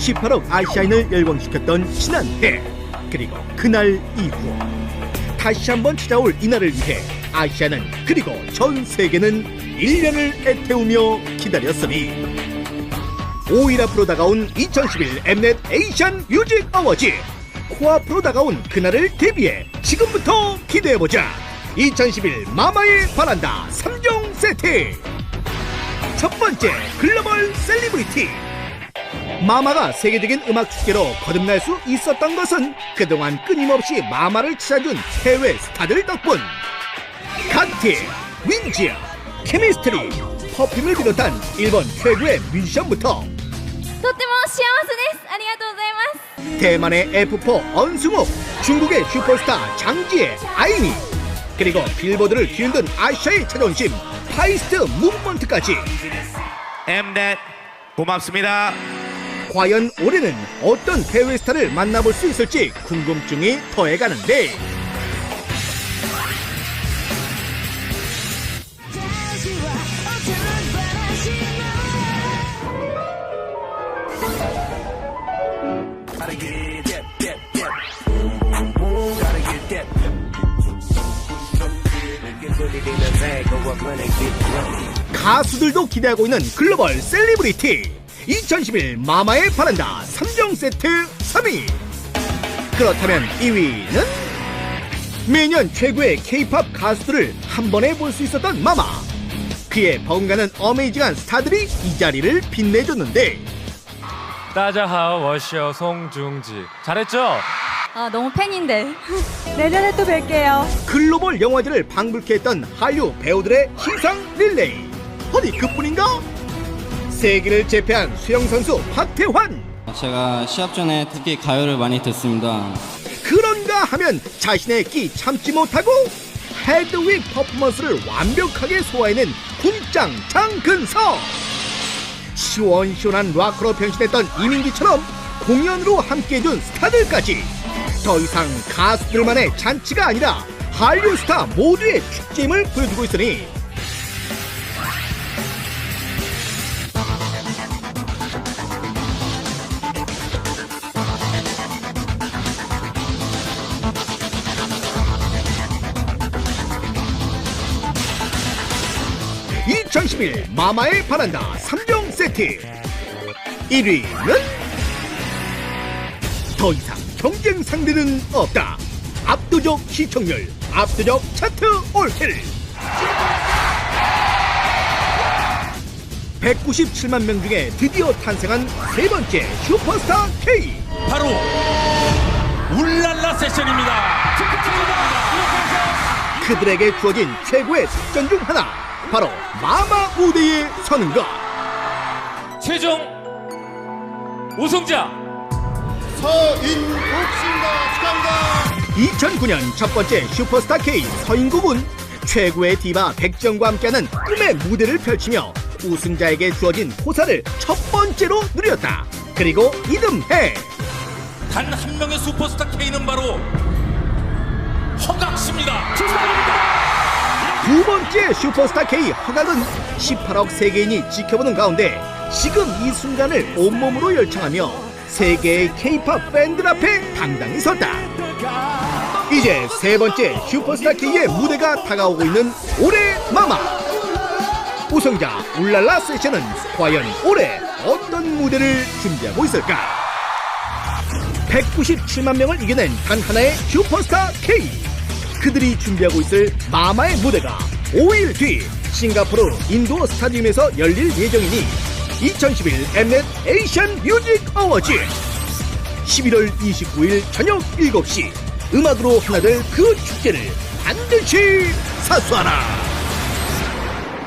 18억 아시아인을 열광시켰던 지난해 그리고 그날 이후 다시 한번 찾아올 이날을 위해 아시아는 그리고 전 세계는 1년을 애태우며 기다렸으니 5일 앞으로 다가온 2011 엠넷 에이션 뮤직 어워즈 코앞으로 다가온 그날을 대비해 지금부터 기대해보자. 2011 마마의 바란다 3종 세트. 첫 번째 글로벌 셀리브리티 마마가 세계적인 음악 축제로 거듭날 수 있었던 것은 그동안 끊임없이 마마를 찾아준 해외 스타들 덕분. 갓티, 윈지어, 케미스트리, 퍼퓸을 비롯한 일본 최고의 뮤지션부터 대만의 F4 언승욱, 중국의 슈퍼스타 장지혜, 아이니, 그리고 빌보드를 뒤흔든 아시아의 자존심, 파이스트 무브먼트까지. 엠넷 고맙습니다. 과연 올해는 어떤 해외 스타를 만나볼 수 있을지 궁금증이 더해가는데. 가수들도 기대하고 있는 글로벌 셀리브리티 2011 마마의 바란다 3종 세트 3위. 그렇다면 2위는? 매년 최고의 케이팝 가수들을 한 번에 볼 수 있었던 마마. 그의 버금가는 어메이징한 스타들이 이 자리를 빛내줬는데. 따자하오 워시어 송중지. 잘했죠? 아 너무 팬인데. 내년에 또 뵐게요. 글로벌 영화제를 방불케 했던 한류 배우들의 신상 릴레이. 어디 그뿐인가? 세계를 제패한 수영 선수 박태환 제가 시합 전에 특히 가요를 많이 듣습니다. 그런가 하면 자신의 끼 참지 못하고 헤드윅 퍼포먼스를 완벽하게 소화해낸 군장 장근석 시원시원한 락커로 변신했던 이민기처럼 공연으로 함께해준 스타들까지 더 이상 가수들만의 잔치가 아니라 한류 스타 모두의 축제임을 보여주고 있으니 (2011) 마마의 바란다 3종 세트. 1위는 더 이상 경쟁 상대는 없다. 압도적 시청률 압도적 차트 올킬. 197만 명 중에 드디어 탄생한 세 번째 슈퍼스타 K. 바로 울랄라 세션입니다. 그들에게 주어진 최고의 특전 중 하나 바로 마마 무대에 서는 것. 최종 우승자. 2009년 첫 번째 슈퍼스타 K 서인국은 최고의 디바 백정과 함께하는 꿈의 무대를 펼치며 우승자에게 주어진 호사를 첫 번째로 누렸다. 그리고 이듬해 단 한 명의 슈퍼스타 K는 바로 두 번째 슈퍼스타 K 허각은 18억 세계인이 지켜보는 가운데 지금 이 순간을 온몸으로 열창하며 세계의 K-팝 팬들 앞에 당당히 섰다. 이제 세 번째 슈퍼스타 K의 무대가 다가오고 있는 올해 마마. 우승자 울랄라 세션은 과연 올해 어떤 무대를 준비하고 있을까? 197만 명을 이겨낸 단 하나의 슈퍼스타 K. 그들이 준비하고 있을 마마의 무대가 5일 뒤 싱가포르 인도어 스타디움에서 열릴 예정이니 2011 엠넷 에이션 뮤직 어워즈 11월 29일 저녁 7시 음악으로 하나 될 그 축제를 반드시 사수하라.